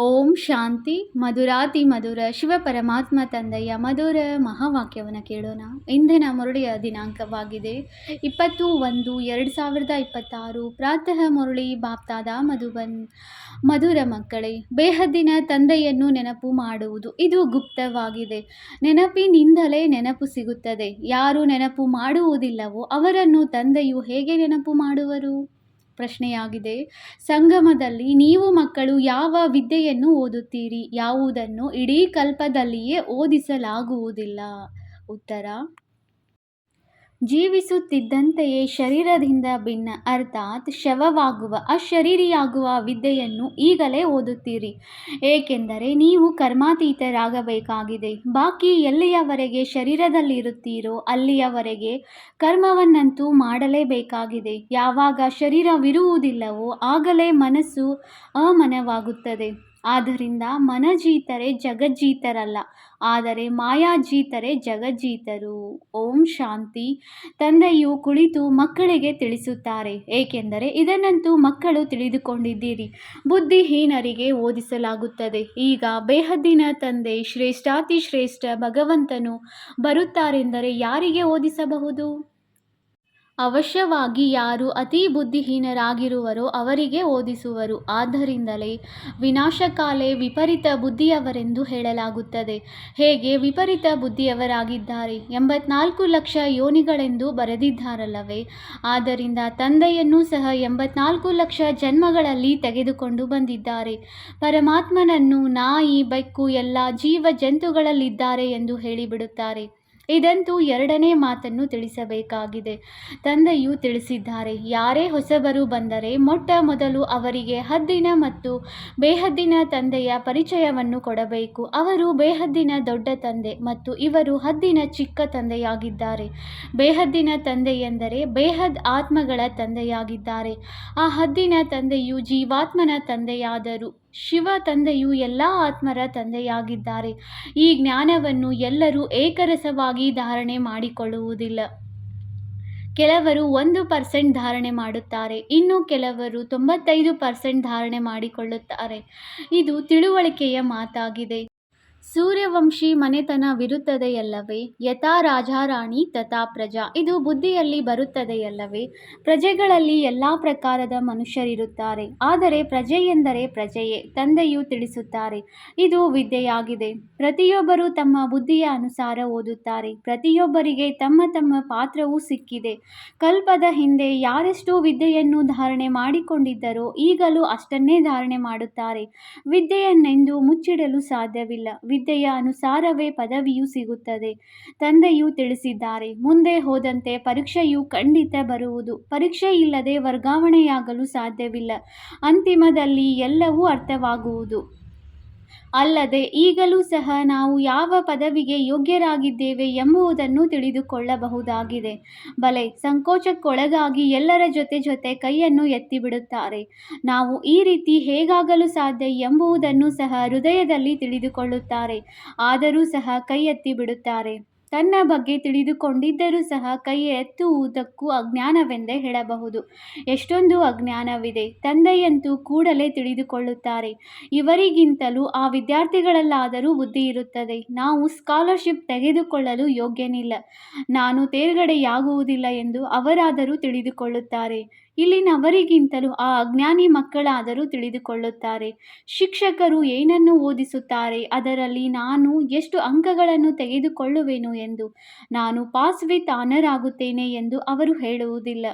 ಓಂ ಶಾಂತಿ ಮಧುರಾತಿ ಮಧುರ ಶಿವ ಪರಮಾತ್ಮ ತಂದೆಯ ಮಧುರ ಮಹಾವಾಕ್ಯವನ್ನು ಕೇಳೋಣ. ಇಂದಿನ ಮುರಳಿಯ ದಿನಾಂಕವಾಗಿದೆ. ಇಪ್ಪತ್ತು ಒಂದು ಎರಡು ಸಾವಿರದ ಇಪ್ಪತ್ತಾರು. ಪ್ರಾತಃ ಮುರಳಿ ಬಾಪ್ತಾದ ಮಧುಬನ್, ಮಧುರ ಮಕ್ಕಳೇ, ಬೇಹದ್ದಿನ ತಂದೆಯನ್ನು ನೆನಪು ಮಾಡುವುದು. ಇದು ಗುಪ್ತವಾಗಿದೆ. ನೆನಪಿನಿಂದಲೇ ನೆನಪು ಸಿಗುತ್ತದೆ. ಯಾರು ನೆನಪು ಮಾಡುವುದಿಲ್ಲವೋ ಅವರನ್ನು ತಂದೆಯು ಹೇಗೆ ನೆನಪು ಮಾಡುವರು? ಪ್ರಶ್ನೆಯಾಗಿದೆ. ಸಂಗಮದಲ್ಲಿ ನೀವು ಮಕ್ಕಳು ಯಾವ ವಿದ್ಯೆಯನ್ನು ಓದುತ್ತೀರಿ? ಯಾವುದನ್ನು ಇಡೀ ಕಲ್ಪದಲ್ಲಿಯೇ ಓದಿಸಲಾಗುವುದಿಲ್ಲ? ಉತ್ತರ ಜೀವಿಸುತ್ತಿದ್ದಂತೆಯೇ ಶರೀರದಿಂದ ಭಿನ್ನ, ಅರ್ಥಾತ್ ಶವವಾಗುವ, ಅಶರೀರಿಯಾಗುವ ವಿದ್ಯೆಯನ್ನು ಈಗಲೇ ಓದುತ್ತೀರಿ. ಏಕೆಂದರೆ ನೀವು ಕರ್ಮಾತೀತರಾಗಬೇಕಾಗಿದೆ. ಬಾಕಿ ಎಲ್ಲಿಯವರೆಗೆ ಶರೀರದಲ್ಲಿರುತ್ತೀರೋ ಅಲ್ಲಿಯವರೆಗೆ ಕರ್ಮವನ್ನಂತೂ ಮಾಡಲೇಬೇಕಾಗಿದೆ. ಯಾವಾಗ ಶರೀರವಿರುವುದಿಲ್ಲವೋ ಆಗಲೇ ಮನಸ್ಸು ಅಮನವಾಗುತ್ತದೆ. ಆದ್ದರಿಂದ ಮನಜೀತರೆ ಜಗಜ್ಜೀತರಲ್ಲ, ಆದರೆ ಮಾಯಾಜೀತರೆ ಜಗಜ್ಜೀತರು. ಓಂ ಶಾಂತಿ. ತಂದೆಯು ಕುಳಿತು ಮಕ್ಕಳಿಗೆ ತಿಳಿಸುತ್ತಾರೆ, ಏಕೆಂದರೆ ಇದನ್ನಂತೂ ಮಕ್ಕಳು ತಿಳಿದುಕೊಂಡಿದ್ದೀರಿ. ಬುದ್ಧಿಹೀನರಿಗೆ ಓದಿಸಲಾಗುತ್ತದೆ. ಈಗ ಬೇಹದ್ದಿನ ತಂದೆ ಶ್ರೇಷ್ಠಾತಿ ಶ್ರೇಷ್ಠ ಭಗವಂತನು ಬರುತ್ತಾರೆಂದರೆ ಯಾರಿಗೆ ಓದಿಸಬಹುದು? ಅವಶ್ಯವಾಗಿ ಯಾರು ಅತೀ ಬುದ್ಧಿಹೀನರಾಗಿರುವರೋ ಅವರಿಗೆ ಓದಿಸುವರು. ಆದ್ದರಿಂದಲೇ ವಿನಾಶಕಾಲೇ ವಿಪರೀತ ಬುದ್ಧಿಯವರೆಂದು ಹೇಳಲಾಗುತ್ತದೆ. ಹೇಗೆ ವಿಪರೀತ ಬುದ್ಧಿಯವರಾಗಿದ್ದಾರೆ? ಎಂಬತ್ನಾಲ್ಕು ಲಕ್ಷ ಯೋನಿಗಳೆಂದು ಬರೆದಿದ್ದಾರಲ್ಲವೇ? ಆದ್ದರಿಂದ ತಂದೆಯನ್ನು ಸಹ ಎಂಬತ್ನಾಲ್ಕು ಲಕ್ಷ ಜನ್ಮಗಳಲ್ಲಿ ತೆಗೆದುಕೊಂಡು ಬಂದಿದ್ದಾರೆ. ಪರಮಾತ್ಮನನ್ನು ನಾಯಿ, ಬೆಕ್ಕು, ಎಲ್ಲ ಜೀವ ಜಂತುಗಳಲ್ಲಿದ್ದಾರೆ ಎಂದು ಹೇಳಿಬಿಡುತ್ತಾರೆ. ಇದಂತೂ ಎರಡನೇ ಮಾತನ್ನು ತಿಳಿಸಬೇಕಾಗಿದೆ. ತಂದೆಯು ತಿಳಿಸಿದ್ದಾರೆ, ಯಾರೇ ಹೊಸಬರು ಬಂದರೆ ಮೊಟ್ಟ ಮೊದಲು ಅವರಿಗೆ ಹದ್ದಿನ ಮತ್ತು ಬೇಹದ್ದಿನ ತಂದೆಯ ಪರಿಚಯವನ್ನು ಕೊಡಬೇಕು. ಅವರು ಬೇಹದ್ದಿನ ದೊಡ್ಡ ತಂದೆ ಮತ್ತು ಇವರು ಹದ್ದಿನ ಚಿಕ್ಕ ತಂದೆಯಾಗಿದ್ದಾರೆ. ಬೇಹದ್ದಿನ ತಂದೆ ಎಂದರೆ ಬೇಹದ್ ಆತ್ಮಗಳ ತಂದೆಯಾಗಿದ್ದಾರೆ. ಆ ಹದ್ದಿನ ತಂದೆಯು ಜೀವಾತ್ಮನ ತಂದೆಯಾದರು. ಶಿವ ತಂದೆಯು ಎಲ್ಲ ಆತ್ಮರ ತಂದೆಯಾಗಿದ್ದಾರೆ. ಈ ಜ್ಞಾನವನ್ನು ಎಲ್ಲರೂ ಏಕರಸವಾಗಿ ಧಾರಣೆ ಮಾಡಿಕೊಳ್ಳುವುದಿಲ್ಲ. ಕೆಲವರು ಒಂದು ಪರ್ಸೆಂಟ್ ಧಾರಣೆ ಮಾಡುತ್ತಾರೆ, ಇನ್ನು ಕೆಲವರು ತೊಂಬತ್ತೈದು ಪರ್ಸೆಂಟ್ ಧಾರಣೆ ಮಾಡಿಕೊಳ್ಳುತ್ತಾರೆ. ಇದು ತಿಳುವಳಿಕೆಯ ಮಾತಾಗಿದೆ. ಸೂರ್ಯವಂಶಿ ಮನೆತನವಿರುತ್ತದೆಯಲ್ಲವೇ ಯಥಾ ರಾಜಾರಾಣಿ, ತಥಾ ಪ್ರಜಾ. ಇದು ಬುದ್ಧಿಯಲ್ಲಿ ಬರುತ್ತದೆಯಲ್ಲವೇ? ಪ್ರಜೆಗಳಲ್ಲಿ ಎಲ್ಲ ಪ್ರಕಾರದ ಮನುಷ್ಯರಿರುತ್ತಾರೆ. ಆದರೆ ಪ್ರಜೆ ಎಂದರೆ ಪ್ರಜೆಯೇ, ತಂದೆಯು ತಿಳಿಸುತ್ತಾರೆ. ಇದು ವಿದ್ಯೆಯಾಗಿದೆ. ಪ್ರತಿಯೊಬ್ಬರು ತಮ್ಮ ಬುದ್ಧಿಯ ಅನುಸಾರ ಓದುತ್ತಾರೆ. ಪ್ರತಿಯೊಬ್ಬರಿಗೆ ತಮ್ಮ ತಮ್ಮ ಪಾತ್ರವೂ ಸಿಕ್ಕಿದೆ. ಕಲ್ಪದ ಹಿಂದೆ ಯಾರೆಷ್ಟು ವಿದ್ಯೆಯನ್ನು ಧಾರಣೆ ಮಾಡಿಕೊಂಡಿದ್ದರೋ ಈಗಲೂ ಅಷ್ಟನ್ನೇ ಧಾರಣೆ ಮಾಡುತ್ತಾರೆ. ವಿದ್ಯೆಯನ್ನೆಂದು ಮುಚ್ಚಿಡಲು ಸಾಧ್ಯವಿಲ್ಲ. ವಿದ್ಯೆಯ ಅನುಸಾರವೇ ಪದವಿಯು ಸಿಗುತ್ತದೆ. ತಂದೆಯು ತಿಳಿಸಿದ್ದಾರೆ, ಮುಂದೆ ಹೋದಂತೆ ಪರೀಕ್ಷೆಯು ಖಂಡಿತ ಬರುವುದು. ಪರೀಕ್ಷೆ ಇಲ್ಲದೆ ವರ್ಗಾವಣೆಯಾಗಲು ಸಾಧ್ಯವಿಲ್ಲ. ಅಂತಿಮದಲ್ಲಿ ಎಲ್ಲವೂ ಅರ್ಥವಾಗುವುದು. ಅಲ್ಲದೆ ಈಗಲೂ ಸಹ ನಾವು ಯಾವ ಪದವಿಗೆ ಯೋಗ್ಯರಾಗಿದ್ದೇವೆ ಎಂಬುದನ್ನು ತಿಳಿದುಕೊಳ್ಳಬಹುದಾಗಿದೆ. ಬಲೆ ಸಂಕೋಚಕ್ಕೊಳಗಾಗಿ ಎಲ್ಲರ ಜೊತೆ ಜೊತೆ ಕೈಯನ್ನು ಎತ್ತಿಬಿಡುತ್ತಾರೆ ನಾವು ಈ ರೀತಿ ಹೇಗಾಗಲು ಸಾಧ್ಯ ಎಂಬುದನ್ನು ಸಹ ಹೃದಯದಲ್ಲಿ ತಿಳಿದುಕೊಳ್ಳುತ್ತಾರೆ. ಆದರೂ ಸಹ ಕೈ ಎತ್ತಿಬಿಡುತ್ತಾರೆ ತನ್ನ ಬಗ್ಗೆ ತಿಳಿದುಕೊಂಡಿದ್ದರೂ ಸಹ ಕೈ ಎತ್ತುವುದಕ್ಕೂ ಅಜ್ಞಾನವೆಂದೇ ಹೇಳಬಹುದು. ಎಷ್ಟೊಂದು ಅಜ್ಞಾನವಿದೆ. ತಂದೆಯಂತೂ ಕೂಡಲೇ ತಿಳಿದುಕೊಳ್ಳುತ್ತಾರೆ. ಇವರಿಗಿಂತಲೂ ಆ ವಿದ್ಯಾರ್ಥಿಗಳಲ್ಲಾದರೂ ಬುದ್ಧಿ ಇರುತ್ತದೆ. ನಾವು ಸ್ಕಾಲರ್ಶಿಪ್ ತೆಗೆದುಕೊಳ್ಳಲು ಯೋಗ್ಯನಿಲ್ಲ. ನಾನು ತೇರ್ಗಡೆಯಾಗುವುದಿಲ್ಲ ಎಂದು ಅವರಾದರೂ ತಿಳಿದುಕೊಳ್ಳುತ್ತಾರೆ. ಇಲ್ಲಿನವರಿಗಿಂತಲೂ ಆ ಅಜ್ಞಾನಿ ಮಕ್ಕಳಾದರೂ ತಿಳಿದುಕೊಳ್ಳುತ್ತಾರೆ. ಶಿಕ್ಷಕರು ಏನನ್ನು ಓದಿಸುತ್ತಾರೆ? ಅದರಲ್ಲಿ ನಾನು ಎಷ್ಟು ಅಂಕಗಳನ್ನು ತೆಗೆದುಕೊಳ್ಳುವೆನು ಎಂದು? ನಾನು ಪಾಸ್ ವಿತ್ ಆನರ್ ಆಗುತ್ತೇನೆ ಎಂದು ಅವರು ಹೇಳುವುದಿಲ್ಲ.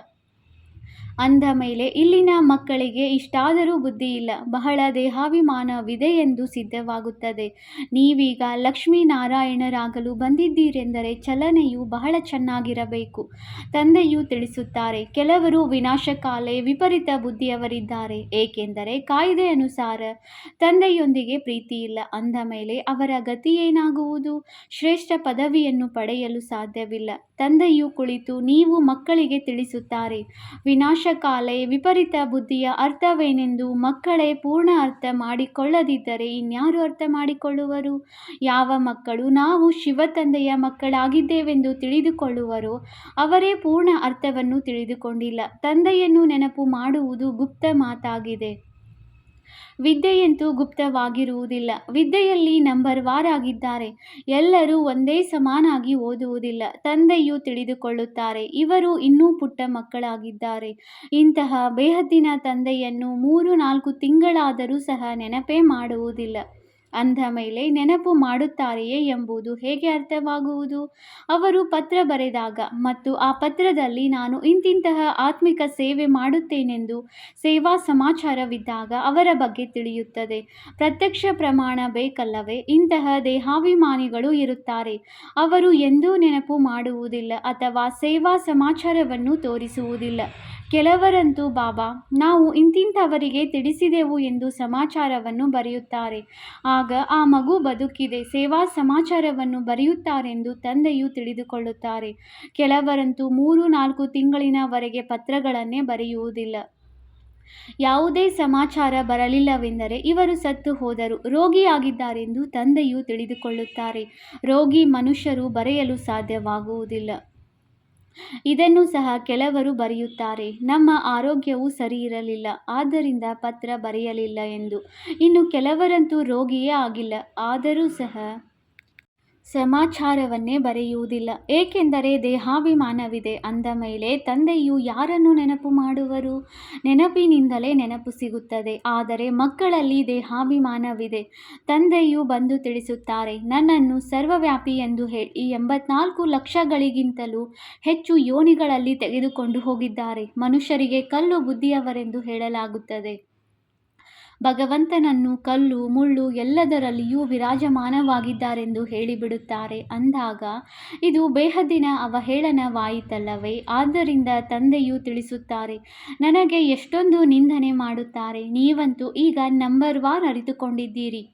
ಅಂದ ಮೇಲೆ, ಇಲ್ಲಿನ ಮಕ್ಕಳಿಗೆ ಇಷ್ಟಾದರೂ ಬುದ್ಧಿ ಇಲ್ಲ ಬಹಳ ದೇಹಾಭಿಮಾನವಿದೆ ಎಂದು ಸಿದ್ಧವಾಗುತ್ತದೆ. ನೀವೀಗ ಲಕ್ಷ್ಮೀನಾರಾಯಣರಾಗಲು ಬಂದಿದ್ದೀರೆಂದರೆ ಚಲನೆಯು ಬಹಳ ಚೆನ್ನಾಗಿರಬೇಕು. ತಂದೆಯು ತಿಳಿಸುತ್ತಾರೆ, ಕೆಲವರು ವಿನಾಶಕಾಲೆ ವಿಪರೀತ ಬುದ್ಧಿಯವರಿದ್ದಾರೆ. ಏಕೆಂದರೆ ಕಾಯ್ದೆ ಅನುಸಾರ ತಂದೆಯೊಂದಿಗೆ ಪ್ರೀತಿ ಇಲ್ಲ ಅಂದ ಮೇಲೆ, ಅವರ ಗತಿ ಏನಾಗುವುದು? ಶ್ರೇಷ್ಠ ಪದವಿಯನ್ನು ಪಡೆಯಲು ಸಾಧ್ಯವಿಲ್ಲ. ತಂದೆಯು ಕುಳಿತು, ನೀವು ಮಕ್ಕಳಿಗೆ ತಿಳಿಸುತ್ತಾರೆ ವಿನಾಶಕಾಲೆ ವಿಪರೀತ ಬುದ್ಧಿಯ ಅರ್ಥವೇನೆಂದು ಮಕ್ಕಳೇ ಪೂರ್ಣ ಅರ್ಥ ಮಾಡಿಕೊಳ್ಳದಿದ್ದರೆ ಇನ್ಯಾರು ಅರ್ಥ ಮಾಡಿಕೊಳ್ಳುವರು? ಯಾವ ಮಕ್ಕಳು ನಾವು ಶಿವ ತಂದೆಯ ಮಕ್ಕಳಾಗಿದ್ದೇವೆಂದು ತಿಳಿದುಕೊಳ್ಳುವರೋ, ಅವರೇ ಪೂರ್ಣ ಅರ್ಥವನ್ನು ತಿಳಿದುಕೊಂಡಿಲ್ಲ. ತಂದೆಯನ್ನು ನೆನಪು ಮಾಡುವುದು ಗುಪ್ತ ಮಾತಾಗಿದೆ. ವಿದ್ಯೆಯಂತೂ ಗುಪ್ತವಾಗಿರುವುದಿಲ್ಲ. ವಿದ್ಯೆಯಲ್ಲಿ ನಂಬರ್ ವಾರ್ ಆಗಿದ್ದಾರೆ. ಎಲ್ಲರೂ ಒಂದೇ ಸಮಾನಾಗಿ ಓದುವುದಿಲ್ಲ. ತಂದೆಯು ತಿಳಿದುಕೊಳ್ಳುತ್ತಾರೆ, ಇವರು ಇನ್ನೂ ಪುಟ್ಟ ಮಕ್ಕಳಾಗಿದ್ದಾರೆ. ಇಂತಹ ಬೇಹದ್ದಿನ ತಂದೆಯನ್ನು ಮೂರು ನಾಲ್ಕು ತಿಂಗಳಾದರೂ ಸಹ ನೆನಪೇ ಮಾಡುವುದಿಲ್ಲ. ಅಂದ ಮೇಲೆ ನೆನಪು ಮಾಡುತ್ತಾರೆಯೇ ಎಂಬುದು ಹೇಗೆ ಅರ್ಥವಾಗುವುದು? ಅವರು ಪತ್ರ ಬರೆದಾಗ, ಮತ್ತು ಆ ಪತ್ರದಲ್ಲಿ ನಾನು ಇಂತಿಂತಹ ಆತ್ಮಿಕ ಸೇವೆ ಮಾಡುತ್ತೇನೆಂದು ಸೇವಾ ಸಮಾಚಾರವಿದ್ದಾಗ ಅವರ ಬಗ್ಗೆ ತಿಳಿಯುತ್ತದೆ. ಪ್ರತ್ಯಕ್ಷ ಪ್ರಮಾಣ ಬೇಕಲ್ಲವೇ? ಇಂತಹ ದೇಹಾಭಿಮಾನಿಗಳು ಇರುತ್ತಾರೆ. ಅವರು ಎಂದೂ ನೆನಪು ಮಾಡುವುದಿಲ್ಲ ಅಥವಾ ಸೇವಾ ಸಮಾಚಾರವನ್ನು ತೋರಿಸುವುದಿಲ್ಲ. ಕೆಲವರಂತೂ ಬಾಬಾ, ನಾವು ಇಂತಿಂಥವರಿಗೆ ತಿಳಿಸಿದೆವು ಎಂದು ಸಮಾಚಾರವನ್ನು ಬರೆಯುತ್ತಾರೆ. ಆಗ ಆ ಮಗು ಬದುಕಿದೆ, ಸೇವಾ ಸಮಾಚಾರವನ್ನು ಬರೆಯುತ್ತಾರೆಂದು ತಂದೆಯು ತಿಳಿದುಕೊಳ್ಳುತ್ತಾರೆ. ಕೆಲವರಂತೂ ಮೂರು ನಾಲ್ಕು ತಿಂಗಳಿನವರೆಗೆ ಪತ್ರಗಳನ್ನೇ ಬರೆಯುವುದಿಲ್ಲ. ಯಾವುದೇ ಸಮಾಚಾರ ಬರಲಿಲ್ಲವೆಂದರೆ ಇವರು ಸತ್ತು ಹೋದರು, ರೋಗಿಯಾಗಿದ್ದಾರೆಂದು ತಂದೆಯು ತಿಳಿದುಕೊಳ್ಳುತ್ತಾರೆ. ರೋಗಿ ಮನುಷ್ಯರು ಬರೆಯಲು ಸಾಧ್ಯವಾಗುವುದಿಲ್ಲ. ಇದನ್ನು ಸಹ ಕೆಲವರು ಬರೆಯುತ್ತಾರೆ, ನಮ್ಮ ಆರೋಗ್ಯವು ಸರಿ ಇರಲಿಲ್ಲ ಆದ್ದರಿಂದ ಪತ್ರ ಬರೆಯಲಿಲ್ಲ ಎಂದು. ಇನ್ನು ಕೆಲವರಂತೂ ರೋಗಿಯೇ ಆಗಿಲ್ಲ, ಆದರೂ ಸಹ ಸಮಾಚಾರವನ್ನೇ ಬರೆಯುವುದಿಲ್ಲ. ಏಕೆಂದರೆ ದೇಹಾಭಿಮಾನವಿದೆ. ಅಂದ ಮೇಲೆ ತಂದೆಯು ಯಾರನ್ನು ನೆನಪು ಮಾಡುವರು? ನೆನಪಿನಿಂದಲೇ ನೆನಪು ಸಿಗುತ್ತದೆ. ಆದರೆ ಮಕ್ಕಳಲ್ಲಿ ದೇಹಾಭಿಮಾನವಿದೆ. ತಂದೆಯು ಬಂದು ತಿಳಿಸುತ್ತಾರೆ, ನನ್ನನ್ನು ಸರ್ವವ್ಯಾಪಿ ಎಂದು ಹೇಳಿ. ಎಂಬತ್ನಾಲ್ಕು ಲಕ್ಷಗಳಿಗಿಂತಲೂ ಹೆಚ್ಚು ಯೋನಿಗಳಲ್ಲಿ ತೆಗೆದುಕೊಂಡು ಹೋಗಿದ್ದಾರೆ. ಮನುಷ್ಯರಿಗೆ ಕಲ್ಲು ಬುದ್ಧಿಯವರೆಂದು ಹೇಳಲಾಗುತ್ತದೆ. ಭಗವಂತನನ್ನು ಕಲ್ಲು, ಮುಳ್ಳು ಎಲ್ಲದರಲ್ಲಿಯೂ ವಿರಾಜಮಾನವಾಗಿದ್ದಾರೆಂದು ಹೇಳಿಬಿಡುತ್ತಾರೆ. ಅಂದಾಗ, ಇದು ಬೇಹದ್ದಿನ ಅವಹೇಳನವಾಯಿತಲ್ಲವೇ? ಆದ್ದರಿಂದ ತಂದೆಯು ತಿಳಿಸುತ್ತಾರೆ, ನನಗೆ ಎಷ್ಟೊಂದು ನಿಂದನೆ ಮಾಡುತ್ತಾರೆ, ನೀವಂತೂ ಈಗ ನಂಬರ್ ವಾರ್ ಅರಿತುಕೊಂಡಿದ್ದೀರಿ.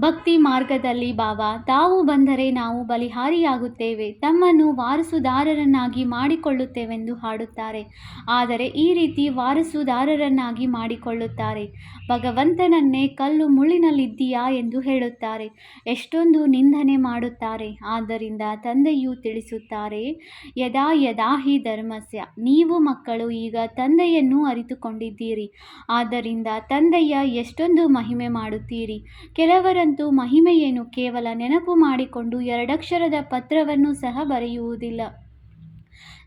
ಭಕ್ತಿ ಮಾರ್ಗದಲ್ಲಿ ಬಾವ ತಾವು ಬಂದರೆ ನಾವು ಬಲಿಹಾರಿಯಾಗುತ್ತೇವೆ. ತಮ್ಮನ್ನು ವಾರಸುದಾರರನ್ನಾಗಿ ಮಾಡಿಕೊಳ್ಳುತ್ತೇವೆಂದು ಹಾಡುತ್ತಾರೆ. ಆದರೆ ಈ ರೀತಿ ವಾರಸುದಾರರನ್ನಾಗಿ ಮಾಡಿಕೊಳ್ಳುತ್ತಾರೆ. ಭಗವಂತನನ್ನೇ ಕಲ್ಲು ಮುಳ್ಳಿನಲ್ಲಿದ್ದೀಯಾ ಎಂದು ಹೇಳುತ್ತಾರೆ. ಎಷ್ಟೊಂದು ನಿಂದನೆ ಮಾಡುತ್ತಾರೆ. ಆದ್ದರಿಂದ ತಂದೆಯು ತಿಳಿಸುತ್ತಾರೆ, ಯದಾ ಯದಾ ಹಿ ಧರ್ಮಸ್ಯ. ನೀವು ಮಕ್ಕಳು, ಈಗ ತಂದೆಯನ್ನು ಅರಿತುಕೊಂಡಿದ್ದೀರಿ. ಆದ್ದರಿಂದ ತಂದೆಯ ಎಷ್ಟೊಂದು ಮಹಿಮೆ ಮಾಡುತ್ತೀರಿ. ಕೆಲವರಂತೂ ಮಹಿಮೆಯನ್ನು ಕೇವಲ ನೆನಪು ಮಾಡಿಕೊಂಡು ಎರಡಕ್ಷರದ ಪತ್ರವನ್ನು ಸಹ ಬರೆಯುವುದಿಲ್ಲ.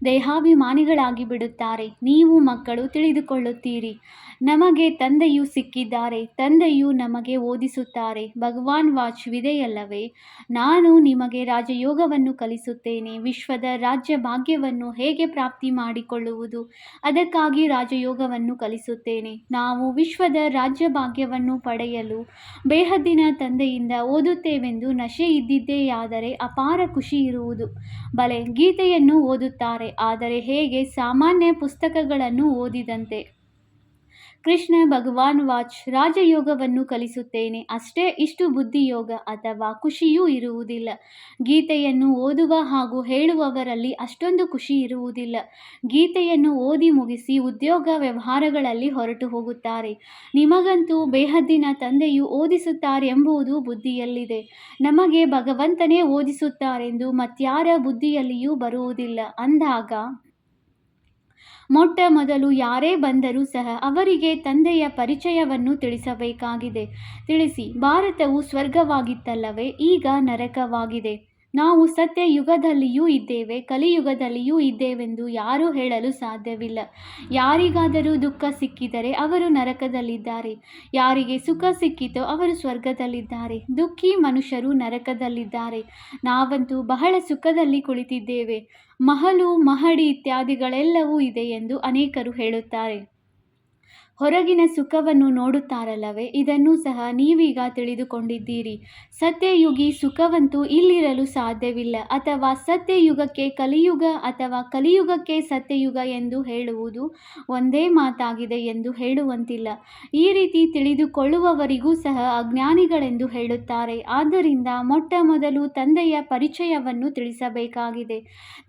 ದೇಹಾಭಿಮಾನಿಗಳಾಗಿ ಬಿಡುತ್ತಾರೆ ನೀವು ಮಕ್ಕಳು ತಿಳಿದುಕೊಳ್ಳುತ್ತೀರಿ. ನಮಗೆ ತಂದೆಯು ಸಿಕ್ಕಿದ್ದಾರೆ. ತಂದೆಯು ನಮಗೆ ಓದಿಸುತ್ತಾರೆ. ಭಗವಾನ್ ವಾಚ್ವಿದೆಯಲ್ಲವೇ ನಾನು ನಿಮಗೆ ರಾಜಯೋಗವನ್ನು ಕಲಿಸುತ್ತೇನೆ. ವಿಶ್ವದ ರಾಜ್ಯ ಭಾಗ್ಯವನ್ನು ಹೇಗೆ ಪ್ರಾಪ್ತಿ ಮಾಡಿಕೊಳ್ಳುವುದು? ಅದಕ್ಕಾಗಿ ರಾಜಯೋಗವನ್ನು ಕಲಿಸುತ್ತೇನೆ. ನಾವು ವಿಶ್ವದ ರಾಜ್ಯ ಭಾಗ್ಯವನ್ನು ಪಡೆಯಲು ಬೇಹದ್ದಿನ ತಂದೆಯಿಂದ ಓದುತ್ತೇವೆಂದು ನಶೆ ಇದ್ದಿದ್ದೆಯಾದರೆ ಅಪಾರ ಖುಷಿ ಇರುವುದು. ಬಲೆ, ಗೀತೆಯನ್ನು ಓದುತ್ತಾರೆ. ಆದರೆ ಹೇಗೆ ಸಾಮಾನ್ಯ ಪುಸ್ತಕಗಳನ್ನು ಓದಿದಂತೆ? ಕೃಷ್ಣ ಭಗವಾನ್ ವಾಚ್ ರಾಜಯೋಗವನ್ನು ಕಲಿಸುತ್ತೇನೆ. ಅಷ್ಟೇ ಇಷ್ಟು ಬುದ್ಧಿಯೋಗ ಅಥವಾ ಖುಷಿಯೂ ಇರುವುದಿಲ್ಲ. ಗೀತೆಯನ್ನು ಓದುವ ಹಾಗೂ ಹೇಳುವವರಲ್ಲಿ ಅಷ್ಟೊಂದು ಖುಷಿ ಇರುವುದಿಲ್ಲ. ಗೀತೆಯನ್ನು ಓದಿ ಮುಗಿಸಿ ಉದ್ಯೋಗ ವ್ಯವಹಾರಗಳಲ್ಲಿ ಹೊರಟು ಹೋಗುತ್ತಾರೆ. ನಿಮಗಂತೂ ಬೇಹದ್ದಿನ ತಂದೆಯು ಓದಿಸುತ್ತಾರೆ ಎಂಬುದು ಬುದ್ಧಿಯಲ್ಲಿದೆ. ನಮಗೆ ಭಗವಂತನೇ ಓದಿಸುತ್ತಾರೆಂದು ಮತ್ಯಾರ ಬುದ್ಧಿಯಲ್ಲಿಯೂ ಬರುವುದಿಲ್ಲ. ಅಂದಾಗ ಮೊಟ್ಟ ಮೊದಲು ಯಾರೇ ಬಂದರೂ ಸಹ ಅವರಿಗೆ ತಂದೆಯ ಪರಿಚಯವನ್ನು ತಿಳಿಸಬೇಕಾಗಿದೆ. ತಿಳಿಸಿ ಭಾರತವು ಸ್ವರ್ಗವಾಗಿತ್ತಲ್ಲವೇ ಈಗ ನರಕವಾಗಿದೆ. ನಾವು ಸತ್ಯ ಯುಗದಲ್ಲಿಯೂ ಇದ್ದೇವೆ, ಕಲಿಯುಗದಲ್ಲಿಯೂ ಇದ್ದೇವೆಂದು ಯಾರೂ ಹೇಳಲು ಸಾಧ್ಯವಿಲ್ಲ. ಯಾರಿಗಾದರೂ ದುಃಖ ಸಿಕ್ಕಿದರೆ ಅವರು ನರಕದಲ್ಲಿದ್ದಾರೆ. ಯಾರಿಗೆ ಸುಖ ಸಿಕ್ಕಿತೋ ಅವರು ಸ್ವರ್ಗದಲ್ಲಿದ್ದಾರೆ. ದುಃಖಿ ಮನುಷ್ಯರು ನರಕದಲ್ಲಿದ್ದಾರೆ. ನಾವಂತೂ ಬಹಳ ಸುಖದಲ್ಲಿ ಕುಳಿತಿದ್ದೇವೆ. ಮಹಲು, ಮಹಡಿ ಇತ್ಯಾದಿಗಳೆಲ್ಲವೂ ಇದೆ ಎಂದು ಅನೇಕರು ಹೇಳುತ್ತಾರೆ. ಹೊರಗಿನ ಸುಖವನ್ನು ನೋಡುತ್ತಾರಲ್ಲವೇ? ಇದನ್ನು ಸಹ ನೀವೀಗ ತಿಳಿದುಕೊಂಡಿದ್ದೀರಿ. ಸತ್ಯಯುಗಿ ಸುಖವಂತೂ ಇಲ್ಲಿರಲು ಸಾಧ್ಯವಿಲ್ಲ. ಅಥವಾ ಸತ್ಯಯುಗಕ್ಕೆ ಕಲಿಯುಗ ಅಥವಾ ಕಲಿಯುಗಕ್ಕೆ ಸತ್ಯಯುಗ ಎಂದು ಹೇಳುವುದು ಒಂದೇ ಮಾತಾಗಿದೆ ಎಂದು ಹೇಳುವಂತಿಲ್ಲ. ಈ ರೀತಿ ತಿಳಿದುಕೊಳ್ಳುವವರಿಗೂ ಸಹ ಅಜ್ಞಾನಿಗಳೆಂದು ಹೇಳುತ್ತಾರೆ. ಆದ್ದರಿಂದ ಮೊಟ್ಟ ಮೊದಲು ತಂದೆಯ ಪರಿಚಯವನ್ನು ತಿಳಿಸಬೇಕಾಗಿದೆ.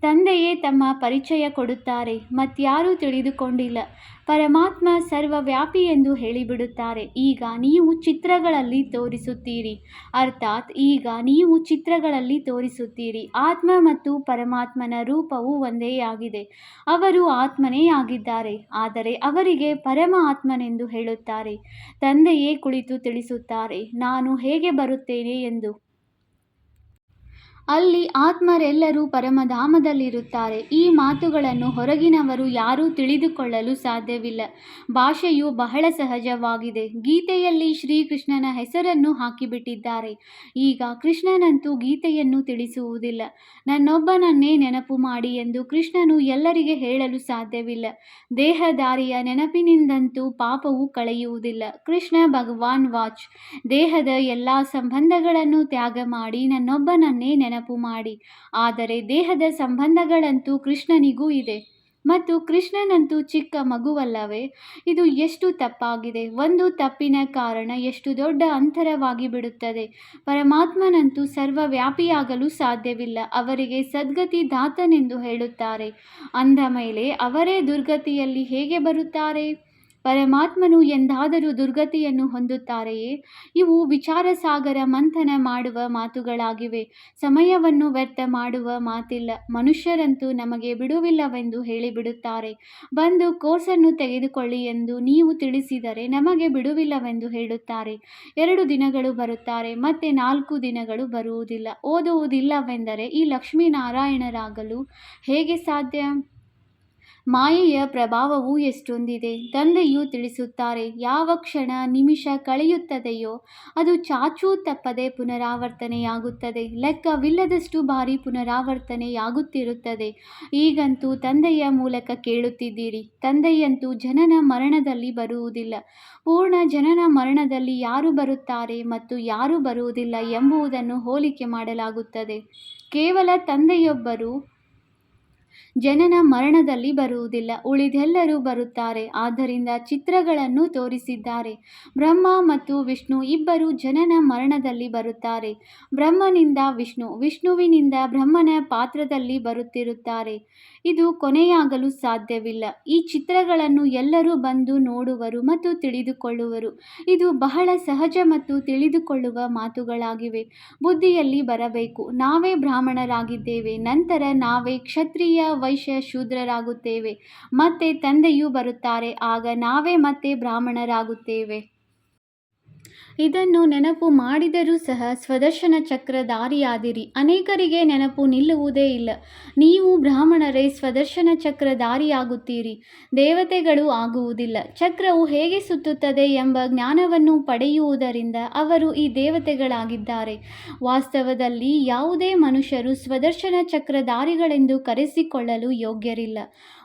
ತಂದೆಯೇ ತಮ್ಮ ಪರಿಚಯ ಕೊಡುತ್ತಾರೆ. ಮತ್ಯಾರೂ ತಿಳಿದುಕೊಂಡಿಲ್ಲ. ಪರಮಾತ್ಮ ಸರ್ವವ್ಯಾಪಿ ಎಂದು ಹೇಳಿಬಿಡುತ್ತಾರೆ. ಈಗ ನೀವು ಚಿತ್ರಗಳಲ್ಲಿ ತೋರಿಸುತ್ತೀರಿ. ಅರ್ಥಾತ್ ಈಗ ನೀವು ಚಿತ್ರಗಳಲ್ಲಿ ತೋರಿಸುತ್ತೀರಿ. ಆತ್ಮ ಮತ್ತು ಪರಮಾತ್ಮನ ರೂಪವು ಒಂದೇ ಆಗಿದೆ. ಅವರು ಆತ್ಮನೇ ಆಗಿದ್ದಾರೆ. ಆದರೆ ಅವರಿಗೆ ಪರಮ ಆತ್ಮನೆಂದು ಹೇಳುತ್ತಾರೆ. ತಂದೆಯೇ ಕುಳಿತು ತಿಳಿಸುತ್ತಾರೆ. ನಾನು ಹೇಗೆ ಬರುತ್ತೇನೆ ಎಂದು. ಅಲ್ಲಿ ಆತ್ಮರೆಲ್ಲರೂ ಪರಮಧಾಮದಲ್ಲಿರುತ್ತಾರೆ. ಈ ಮಾತುಗಳನ್ನು ಹೊರಗಿನವರು ಯಾರೂ ತಿಳಿದುಕೊಳ್ಳಲು ಸಾಧ್ಯವಿಲ್ಲ. ಭಾಷೆಯು ಬಹಳ ಸಹಜವಾಗಿದೆ. ಗೀತೆಯಲ್ಲಿ ಶ್ರೀಕೃಷ್ಣನ ಹೆಸರನ್ನು ಹಾಕಿಬಿಟ್ಟಿದ್ದಾರೆ. ಈಗ ಕೃಷ್ಣನಂತೂ ಗೀತೆಯನ್ನು ತಿಳಿಸುವುದಿಲ್ಲ. ನನ್ನೊಬ್ಬನನ್ನೇ ನೆನಪು ಮಾಡಿ ಎಂದು ಕೃಷ್ಣನು ಎಲ್ಲರಿಗೆ ಹೇಳಲು ಸಾಧ್ಯವಿಲ್ಲ. ದೇಹದಾರಿಯ ನೆನಪಿನಿಂದಂತೂ ಪಾಪವು ಕಳೆಯುವುದಿಲ್ಲ. ಕೃಷ್ಣ ಭಗವಾನ್ ವಾಚ್, ದೇಹದ ಎಲ್ಲ ಸಂಬಂಧಗಳನ್ನು ತ್ಯಾಗ ಮಾಡಿ ನನ್ನೊಬ್ಬನನ್ನೇ ನೆನಪು ಮಾಡಿ. ಆದರೆ ದೇಹದ ಸಂಬಂಧಗಳಂತೂ ಕೃಷ್ಣನಿಗೂ ಇದೆ. ಮತ್ತು ಕೃಷ್ಣನಂತೂ ಚಿಕ್ಕ ಮಗುವಲ್ಲವೇ? ಇದು ಎಷ್ಟು ತಪ್ಪಾಗಿದೆ? ಒಂದು ತಪ್ಪಿನ ಕಾರಣ ಎಷ್ಟು ದೊಡ್ಡ ಅಂತರವಾಗಿ ಬಿಡುತ್ತದೆ? ಪರಮಾತ್ಮನಂತೂ ಸರ್ವವ್ಯಾಪಿಯಾಗಲು ಸಾಧ್ಯವಿಲ್ಲ. ಅವರಿಗೆ ಸದ್ಗತಿ ದಾತನೆಂದು ಹೇಳುತ್ತಾರೆ. ಅಂದ ಮೇಲೆ ಅವರೇ ದುರ್ಗತಿಯಲ್ಲಿ ಹೇಗೆ ಬರುತ್ತಾರೆ? ಪರಮಾತ್ಮನು ಎಂದಾದರೂ ದುರ್ಗತಿಯನ್ನು ಹೊಂದುತ್ತಾರೆಯೇ? ಇವು ವಿಚಾರ ಸಾಗರ ಮಂಥನ ಮಾಡುವ ಮಾತುಗಳಾಗಿವೆ. ಸಮಯವನ್ನು ವ್ಯರ್ಥ ಮಾಡುವ ಮಾತಿಲ್ಲ. ಮನುಷ್ಯರಂತೂ ನಮಗೆ ಬಿಡುವಿಲ್ಲವೆಂದು ಹೇಳಿಬಿಡುತ್ತಾರೆ. ಬಂದು ಕೋರ್ಸನ್ನು ತೆಗೆದುಕೊಳ್ಳಿ ಎಂದು ನೀವು ತಿಳಿಸಿದರೆ ನಮಗೆ ಬಿಡುವಿಲ್ಲವೆಂದು ಹೇಳುತ್ತಾರೆ. ಎರಡು ದಿನಗಳು ಬರುತ್ತಾರೆ, ಮತ್ತೆ ನಾಲ್ಕು ದಿನಗಳು ಬರುವುದಿಲ್ಲ. ಓದುವುದಿಲ್ಲವೆಂದರೆ ಈ ಲಕ್ಷ್ಮೀನಾರಾಯಣರಾಗಲು ಹೇಗೆ ಸಾಧ್ಯ? ಮಾಯೆಯ ಪ್ರಭಾವವು ಎಷ್ಟೊಂದಿದೆ? ತಂದೆಯು ತಿಳಿಸುತ್ತಾರೆ, ಯಾವ ಕ್ಷಣ ನಿಮಿಷ ಕಳೆಯುತ್ತದೆಯೋ, ಅದು ಚಾಚೂ ತಪ್ಪದೆ ಪುನರಾವರ್ತನೆಯಾಗುತ್ತದೆ. ಲೆಕ್ಕವಿಲ್ಲದಷ್ಟು ಬಾರಿ ಪುನರಾವರ್ತನೆಯಾಗುತ್ತಿರುತ್ತದೆ. ಈಗಂತೂ ತಂದೆಯ ಮೂಲಕ ಕೇಳುತ್ತಿದ್ದೀರಿ. ತಂದೆಯಂತೂ ಜನನ ಮರಣದಲ್ಲಿ ಬರುವುದಿಲ್ಲ. ಪೂರ್ಣ ಜನನ ಮರಣದಲ್ಲಿ ಯಾರು ಬರುತ್ತಾರೆ ಮತ್ತು ಯಾರು ಬರುವುದಿಲ್ಲ ಎಂಬುದನ್ನು ಹೋಲಿಕೆ ಮಾಡಲಾಗುತ್ತದೆ. ಕೇವಲ ತಂದೆಯೊಬ್ಬರು ಜನನ ಮರಣದಲ್ಲಿ ಬರುವುದಿಲ್ಲ. ಉಳಿದೆಲ್ಲರೂ ಬರುತ್ತಾರೆ. ಆದ್ದರಿಂದ ಚಿತ್ರಗಳನ್ನು ತೋರಿಸಿದ್ದಾರೆ. ಬ್ರಹ್ಮ ಮತ್ತು ವಿಷ್ಣು ಇಬ್ಬರು ಜನನ ಮರಣದಲ್ಲಿ ಬರುತ್ತಾರೆ. ಬ್ರಹ್ಮನಿಂದ ವಿಷ್ಣು, ವಿಷ್ಣುವಿನಿಂದ ಬ್ರಹ್ಮನ ಪಾತ್ರದಲ್ಲಿ ಬರುತ್ತಿರುತ್ತಾರೆ. ಇದು ಕೊನೆಯಾಗಲು ಸಾಧ್ಯವಿಲ್ಲ. ಈ ಚಿತ್ರಗಳನ್ನು ಎಲ್ಲರೂ ಬಂದು ನೋಡುವರು ಮತ್ತು ತಿಳಿದುಕೊಳ್ಳುವರು. ಇದು ಬಹಳ ಸಹಜ ಮತ್ತು ತಿಳಿದುಕೊಳ್ಳುವ ಮಾತುಗಳಾಗಿವೆ. ಬುದ್ಧಿಯಲ್ಲಿ ಬರಬೇಕು. ನಾವೇ ಬ್ರಾಹ್ಮಣರಾಗಿದ್ದೇವೆ. ನಂತರ ನಾವೇ ಕ್ಷತ್ರಿಯ ವೈಶ್ಯ ಶೂದ್ರರಾಗುತ್ತೇವೆ. ಮತ್ತೆ ತಂದೆಯೂ ಬರುತ್ತಾರೆ. ಆಗ ನಾವೇ ಮತ್ತೆ ಬ್ರಾಹ್ಮಣರಾಗುತ್ತೇವೆ. ಇದನ್ನು ನೆನಪು ಮಾಡಿದರೂ ಸಹ ಸ್ವದರ್ಶನ ಚಕ್ರಧಾರಿಯಾದಿರಿ ಅನೇಕರಿಗೆ ನೆನಪು ನಿಲ್ಲುವುದೇ ಇಲ್ಲ. ನೀವು ಬ್ರಾಹ್ಮಣರೇ, ಸ್ವದರ್ಶನ ಚಕ್ರ ದಾರಿಯಾಗುತ್ತೀರಿ. ದೇವತೆಗಳು ಆಗುವುದಿಲ್ಲ. ಚಕ್ರವು ಹೇಗೆ ಸುತ್ತುತ್ತದೆ ಎಂಬ ಜ್ಞಾನವನ್ನು ಪಡೆಯುವುದರಿಂದ ಅವರು ಈ ದೇವತೆಗಳಾಗಿದ್ದಾರೆ. ವಾಸ್ತವದಲ್ಲಿ ಯಾವುದೇ ಮನುಷ್ಯರು ಸ್ವದರ್ಶನ ಚಕ್ರ ದಾರಿಗಳೆಂದು ಕರೆಸಿಕೊಳ್ಳಲು ಯೋಗ್ಯರಿಲ್ಲ.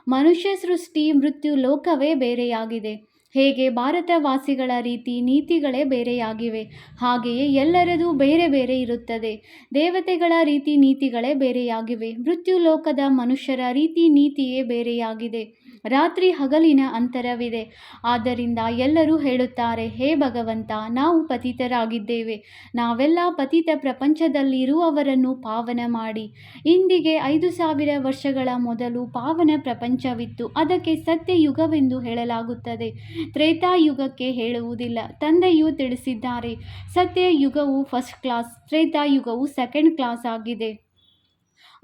ಮನುಷ್ಯ ಸೃಷ್ಟಿ, ಮೃತ್ಯು, ಲೋಕವೇ ಬೇರೆಯಾಗಿದೆ. ಹೇಗೆ ಭಾರತವಾಸಿಗಳ ರೀತಿ ನೀತಿಗಳೇ ಬೇರೆಯಾಗಿವೆ, ಹಾಗೆಯೇ ಎಲ್ಲರದೂ ಬೇರೆ ಬೇರೆ ಇರುತ್ತದೆ. ದೇವತೆಗಳ ರೀತಿ ನೀತಿಗಳೇ ಬೇರೆಯಾಗಿವೆ, ಮೃತ್ಯು ಲೋಕದ ಮನುಷ್ಯರ ರೀತಿ ನೀತಿಯೇ ಬೇರೆಯಾಗಿದೆ, ರಾತ್ರಿ ಹಗಲಿನ ಅಂತರವಿದೆ. ಆದ್ದರಿಂದ ಎಲ್ಲರೂ ಹೇಳುತ್ತಾರೆ, ಹೇ ಭಗವಂತ, ನಾವು ಪತಿತರಾಗಿದ್ದೇವೆ, ನಾವೆಲ್ಲ ಪತಿತ ಪ್ರಪಂಚದಲ್ಲಿರುವವರನ್ನು ಪಾವನ ಮಾಡಿ. ಇಂದಿಗೆ ಐದು ಸಾವಿರ ವರ್ಷಗಳ ಮೊದಲು ಪಾವನ ಪ್ರಪಂಚವಿತ್ತು, ಅದಕ್ಕೆ ಸತ್ಯಯುಗವೆಂದು ಹೇಳಲಾಗುತ್ತದೆ. ತ್ರೇತಾಯುಗಕ್ಕೆ ಹೇಳುವುದಿಲ್ಲ. ತಂದೆಯು ತಿಳಿಸಿದ್ದಾರೆ ಸತ್ಯ ಯುಗವು ಫಸ್ಟ್ ಕ್ಲಾಸ್ ತ್ರೇತಾಯುಗವು ಸೆಕೆಂಡ್ ಕ್ಲಾಸ್ ಆಗಿದೆ.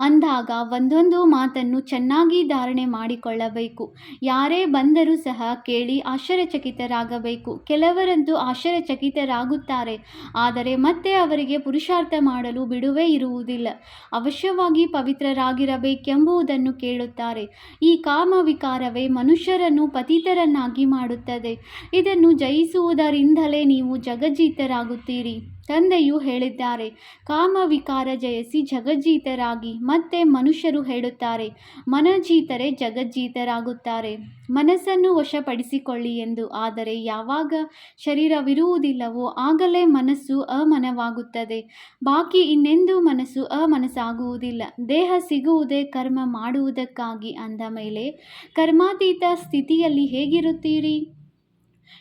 ಅಂದಾಗ ಒಂದೊಂದು ಮಾತನ್ನು ಚೆನ್ನಾಗಿ ಧಾರಣೆ ಮಾಡಿಕೊಳ್ಳಬೇಕು. ಯಾರೇ ಬಂದರೂ ಸಹ ಕೇಳಿ ಆಶ್ಚರ್ಯಚಕಿತರಾಗಬೇಕು. ಕೆಲವರಂತೂ ಆಶ್ಚರ್ಯಚಕಿತರಾಗುತ್ತಾರೆ. ಆದರೆ ಮತ್ತೆ ಅವರಿಗೆ ಪುರುಷಾರ್ಥ ಮಾಡಲು ಬಿಡುವೇ ಇರುವುದಿಲ್ಲ. ಅವಶ್ಯವಾಗಿ ಪವಿತ್ರರಾಗಿರಬೇಕೆಂಬುದನ್ನು ಕೇಳುತ್ತಾರೆ. ಈ ಕಾಮವಿಕಾರವೇ ಮನುಷ್ಯರನ್ನು ಪತಿತರನ್ನಾಗಿ ಮಾಡುತ್ತದೆ. ಇದನ್ನು ಜಯಿಸುವುದರಿಂದಲೇ ನೀವು ಜಗಜ್ಜೀತರಾಗುತ್ತೀರಿ. ತಂದೆಯು ಹೇಳಿದ್ದಾರೆ ಕಾಮ ವಿಕಾರ ಜಯಿಸಿ ಜಗಜ್ಜೀತರಾಗಿ. ಮತ್ತೆ ಮನುಷ್ಯರು ಹೇಳುತ್ತಾರೆ ಮನಜೀತರೆ ಜಗಜ್ಜೀತರಾಗುತ್ತಾರೆ. ಮನಸ್ಸನ್ನು ವಶಪಡಿಸಿಕೊಳ್ಳಿ ಎಂದು. ಆದರೆ ಯಾವಾಗ ಶರೀರವಿರುವುದಿಲ್ಲವೋ ಆಗಲೇ ಮನಸ್ಸು ಅಮನವಾಗುತ್ತದೆ. ಬಾಕಿ ಇನ್ನೆಂದೂ ಮನಸ್ಸು ಅಮನಸ್ಸಾಗುವುದಿಲ್ಲ. ದೇಹ ಸಿಗುವುದೇ ಕರ್ಮ ಮಾಡುವುದಕ್ಕಾಗಿ ಅಂದ ಮೇಲೆ, ಕರ್ಮಾತೀತ ಸ್ಥಿತಿಯಲ್ಲಿ ಹೇಗಿರುತ್ತೀರಿ?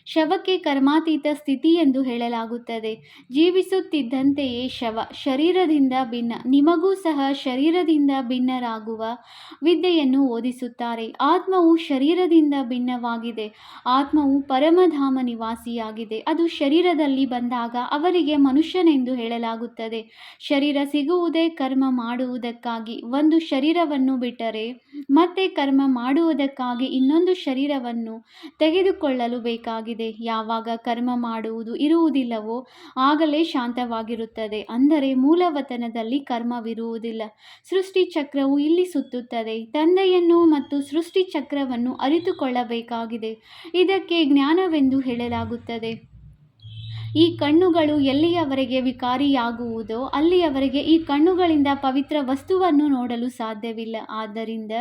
ಶವಕ್ಕೆ ಕರ್ಮಾತೀತ ಸ್ಥಿತಿ ಎಂದು ಹೇಳಲಾಗುತ್ತದೆ. ಜೀವಿಸುತ್ತಿದ್ದಂತೆಯೇ ಶವ ಶರೀರದಿಂದ ಭಿನ್ನ, ನಿಮಗೂ ಸಹ ಶರೀರದಿಂದ ಭಿನ್ನರಾಗುವ ವಿದ್ಯೆಯನ್ನು ಓದಿಸುತ್ತಾರೆ. ಆತ್ಮವು ಶರೀರದಿಂದ ಭಿನ್ನವಾಗಿದೆ. ಆತ್ಮವು ಪರಮಧಾಮ ನಿವಾಸಿಯಾಗಿದೆ. ಅದು ಶರೀರದಲ್ಲಿ ಬಂದಾಗ ಅವರಿಗೆ ಮನುಷ್ಯನೆಂದು ಹೇಳಲಾಗುತ್ತದೆ. ಶರೀರ ಸಿಗುವುದೇ ಕರ್ಮ ಮಾಡುವುದಕ್ಕಾಗಿ. ಒಂದು ಶರೀರವನ್ನು ಬಿಟ್ಟರೆ ಮತ್ತೆ ಕರ್ಮ ಮಾಡುವುದಕ್ಕಾಗಿ ಇನ್ನೊಂದು ಶರೀರವನ್ನು ತೆಗೆದುಕೊಳ್ಳಲು ಬೇಕಾಗಿದೆ ಯಾವಾಗ ಕರ್ಮ ಮಾಡುವುದು ಇರುವುದಿಲ್ಲವೋ ಆಗಲೇ ಶಾಂತವಾಗಿರುತ್ತದೆ. ಅಂದರೆ ಮೂಲವತನದಲ್ಲಿ ಕರ್ಮವಿರುವುದಿಲ್ಲ. ಸೃಷ್ಟಿ ಚಕ್ರವು ಇಲ್ಲಿ ಸುತ್ತುತ್ತದೆ. ತಂದೆಯನ್ನು ಮತ್ತು ಸೃಷ್ಟಿ ಚಕ್ರವನ್ನು ಅರಿತುಕೊಳ್ಳಬೇಕಾಗಿದೆ. ಇದಕ್ಕೆ ಜ್ಞಾನವೆಂದು ಹೇಳಲಾಗುತ್ತದೆ. ಈ ಕಣ್ಣುಗಳು ಎಲ್ಲಿಯವರೆಗೆ ವಿಕಾರಿಯಾಗುವುದೋ ಅಲ್ಲಿಯವರೆಗೆ ಈ ಕಣ್ಣುಗಳಿಂದ ಪವಿತ್ರ ವಸ್ತುವನ್ನು ನೋಡಲು ಸಾಧ್ಯವಿಲ್ಲ. ಆದ್ದರಿಂದ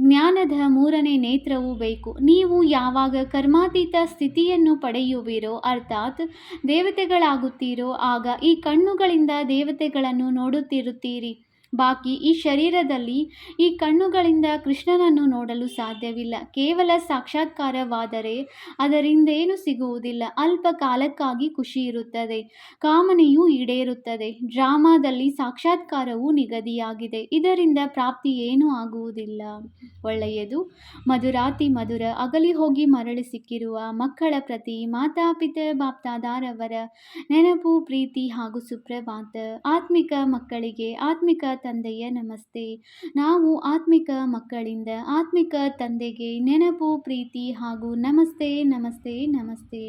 ಜ್ಞಾನದ ಮೂರನೇ ನೇತ್ರವೂ ಬೇಕು. ನೀವು ಯಾವಾಗ ಕರ್ಮಾತೀತ ಸ್ಥಿತಿಯನ್ನು ಪಡೆಯುವಿರೋ, ಅರ್ಥಾತ್ ದೇವತೆಗಳಾಗುತ್ತೀರೋ, ಆಗ ಈ ಕಣ್ಣುಗಳಿಂದ ದೇವತೆಗಳನ್ನು ನೋಡುತ್ತಿರುತ್ತೀರಿ. ಬಾಕಿ ಈ ಶರೀರದಲ್ಲಿ ಈ ಕಣ್ಣುಗಳಿಂದ ಕೃಷ್ಣನನ್ನು ನೋಡಲು ಸಾಧ್ಯವಿಲ್ಲ. ಕೇವಲ ಸಾಕ್ಷಾತ್ಕಾರವಾದರೆ ಅದರಿಂದೇನು ಸಿಗುವುದಿಲ್ಲ. ಅಲ್ಪ ಕಾಲಕ್ಕಾಗಿ ಖುಷಿ ಇರುತ್ತದೆ. ಕಾಮನೆಯೂ ಈಡೇರುತ್ತದೆ. ಡ್ರಾಮಾದಲ್ಲಿ ಸಾಕ್ಷಾತ್ಕಾರವು ನಿಗದಿಯಾಗಿದೆ. ಇದರಿಂದ ಪ್ರಾಪ್ತಿ ಏನೂ ಆಗುವುದಿಲ್ಲ. ಒಳ್ಳೆಯದು, ಮಧುರಾತಿ ಮಧುರ, ಅಗಲಿ ಹೋಗಿ ಮರಳಿ ಸಿಕ್ಕಿರುವ ಮಕ್ಕಳ ಪ್ರತಿ ಮಾತಾಪಿತ ಬಾಪ್ತಾದಾರವರ ನೆನಪು, ಪ್ರೀತಿ ಹಾಗೂ ಸುಪ್ರಭಾತ. ಆತ್ಮಿಕ ಮಕ್ಕಳಿಗೆ ಆತ್ಮಿಕ ತಂದೆಯ ನಮಸ್ತೆ. ನಾವು ಆತ್ಮಿಕ ಮಕ್ಕಳಿಂದ ಆತ್ಮಿಕ ತಂದೆಗೆ ನೆನಪು, ಪ್ರೀತಿ ಹಾಗೂ ನಮಸ್ತೆ ನಮಸ್ತೆ ನಮಸ್ತೆ.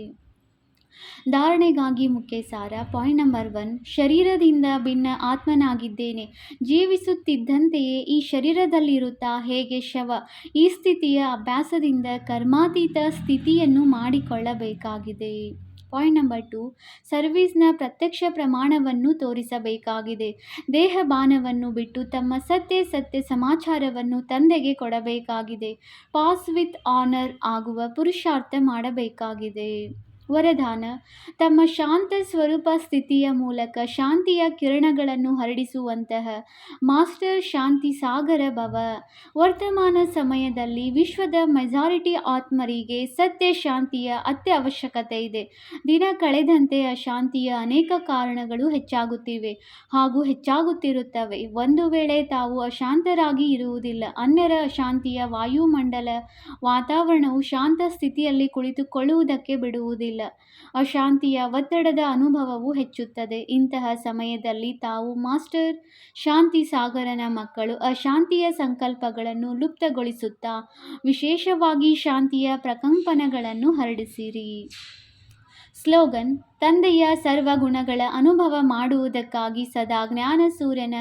ಧಾರಣೆಗಾಗಿ ಮುಖ್ಯ ಸಾರ ಪಾಯಿಂಟ್ ನಂಬರ್ ಒನ್, ಶರೀರದಿಂದ ಭಿನ್ನ ಆತ್ಮನಾಗಿದ್ದೇನೆ. ಜೀವಿಸುತ್ತಿದ್ದಂತೆಯೇ ಈ ಶರೀರದಲ್ಲಿರುತ್ತಾ ಹೇಗೆ ಶವ? ಈ ಸ್ಥಿತಿಯ ಅಭ್ಯಾಸದಿಂದ ಕರ್ಮಾತೀತ ಸ್ಥಿತಿಯನ್ನು ಮಾಡಿಕೊಳ್ಳಬೇಕಾಗಿದೆ. ಪಾಯಿಂಟ್ ನಂಬರ್ ಟು, ಸರ್ವೀಸ್ನ ಪ್ರತ್ಯಕ್ಷ ಪ್ರಮಾಣವನ್ನು ತೋರಿಸಬೇಕಾಗಿದೆ. ದೇಹ ಬಾನವನ್ನು ಬಿಟ್ಟು ತಮ್ಮ ಸತ್ಯ ಸತ್ಯ ಸಮಾಚಾರವನ್ನು ತಂದೆಗೆ ಕೊಡಬೇಕಾಗಿದೆ. ಪಾಸ್ ವಿತ್ ಆನರ್ ಆಗುವ ಪುರುಷಾರ್ಥ ಮಾಡಬೇಕಾಗಿದೆ. ವರದಾನ. ತಮ್ಮ ಶಾಂತ ಸ್ವರೂಪ ಸ್ಥಿತಿಯ ಮೂಲಕ ಶಾಂತಿಯ ಕಿರಣಗಳನ್ನು ಹರಡಿಸುವಂತಹ ಮಾಸ್ಟರ್ ಶಾಂತಿ ಸಾಗರ ಭವ. ವರ್ತಮಾನ ಸಮಯದಲ್ಲಿ ವಿಶ್ವದ ಮೆಜಾರಿಟಿ ಆತ್ಮರಿಗೆ ಸತ್ಯ ಶಾಂತಿಯ ಅತ್ಯ ಅವಶ್ಯಕತೆ ಇದೆ. ದಿನ ಕಳೆದಂತೆ ಅಶಾಂತಿಯ ಅನೇಕ ಕಾರಣಗಳು ಹೆಚ್ಚಾಗುತ್ತಿವೆ. ಹಾಗೂ ಹೆಚ್ಚಾಗುತ್ತಿರುತ್ತವೆ. ಒಂದು ವೇಳೆ ತಾವು ಅಶಾಂತರಾಗಿ ಇರುವುದಿಲ್ಲ. ಅನ್ಯರ ಅಶಾಂತಿಯ ವಾಯುಮಂಡಲ ವಾತಾವರಣವು ಶಾಂತ ಸ್ಥಿತಿಯಲ್ಲಿ ಕುಳಿತುಕೊಳ್ಳುವುದಕ್ಕೆ ಬಿಡುವುದಿಲ್ಲ. ಅಶಾಂತಿಯ ಒತ್ತಡದ ಅನುಭವವು ಹೆಚ್ಚುತ್ತದೆ. ಇಂತಹ ಸಮಯದಲ್ಲಿ ತಾವು ಮಾಸ್ಟರ್ ಶಾಂತಿ ಸಾಗರನ ಮಕ್ಕಳು ಅಶಾಂತಿಯ ಸಂಕಲ್ಪಗಳನ್ನು ಲುಪ್ತಗೊಳಿಸುತ್ತಾ ವಿಶೇಷವಾಗಿ ಶಾಂತಿಯ ಪ್ರಕಂಪನಗಳನ್ನು ಹರಡಿಸಿರಿ. ಸ್ಲೋಗನ್ ತಂದೆಯ ಸರ್ವ ಗುಣಗಳ ಅನುಭವ ಮಾಡುವುದಕ್ಕಾಗಿ ಸದಾ ಜ್ಞಾನ ಸೂರ್ಯನ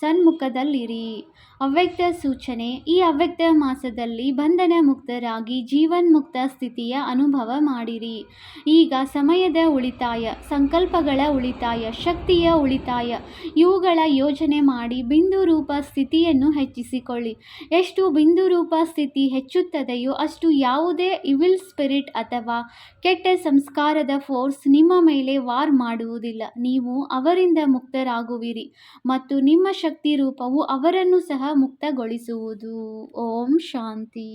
ಸನ್ಮುಖದಲ್ಲಿರಿ. ಅವ್ಯಕ್ತ ಸೂಚನೆ, ಈ ಅವ್ಯಕ್ತ ಮಾಸದಲ್ಲಿ ಬಂಧನ ಮುಕ್ತರಾಗಿ ಜೀವನ್ಮುಕ್ತ ಸ್ಥಿತಿಯ ಅನುಭವ ಮಾಡಿರಿ. ಈಗ ಸಮಯದ ಉಳಿತಾಯ, ಸಂಕಲ್ಪಗಳ ಉಳಿತಾಯ, ಶಕ್ತಿಯ ಉಳಿತಾಯ, ಇವುಗಳ ಯೋಜನೆ ಮಾಡಿ ಬಿಂದು ರೂಪ ಸ್ಥಿತಿಯನ್ನು ಹೆಚ್ಚಿಸಿಕೊಳ್ಳಿ. ಎಷ್ಟು ಬಿಂದು ರೂಪ ಸ್ಥಿತಿ ಹೆಚ್ಚುತ್ತದೆಯೋ ಅಷ್ಟು ಯಾವುದೇ ಇವಿಲ್ ಸ್ಪಿರಿಟ್ ಅಥವಾ ಕೆಟ್ಟ ಸಂಸ್ಕಾರದ ಫೋರ್ಸ್ ನಿಮ್ಮ ಮೇಲೆ ವಾರ್ ಮಾಡುವುದಿಲ್ಲ. ನೀವು ಅವರಿಂದ ಮುಕ್ತರಾಗುವಿರಿ ಮತ್ತು ನಿಮ್ಮ ಶಕ್ತಿ ರೂಪವು ಅವರನ್ನು ಸಹ ಮುಕ್ತಗೊಳಿಸುವುದು. ಓಂ ಶಾಂತಿ.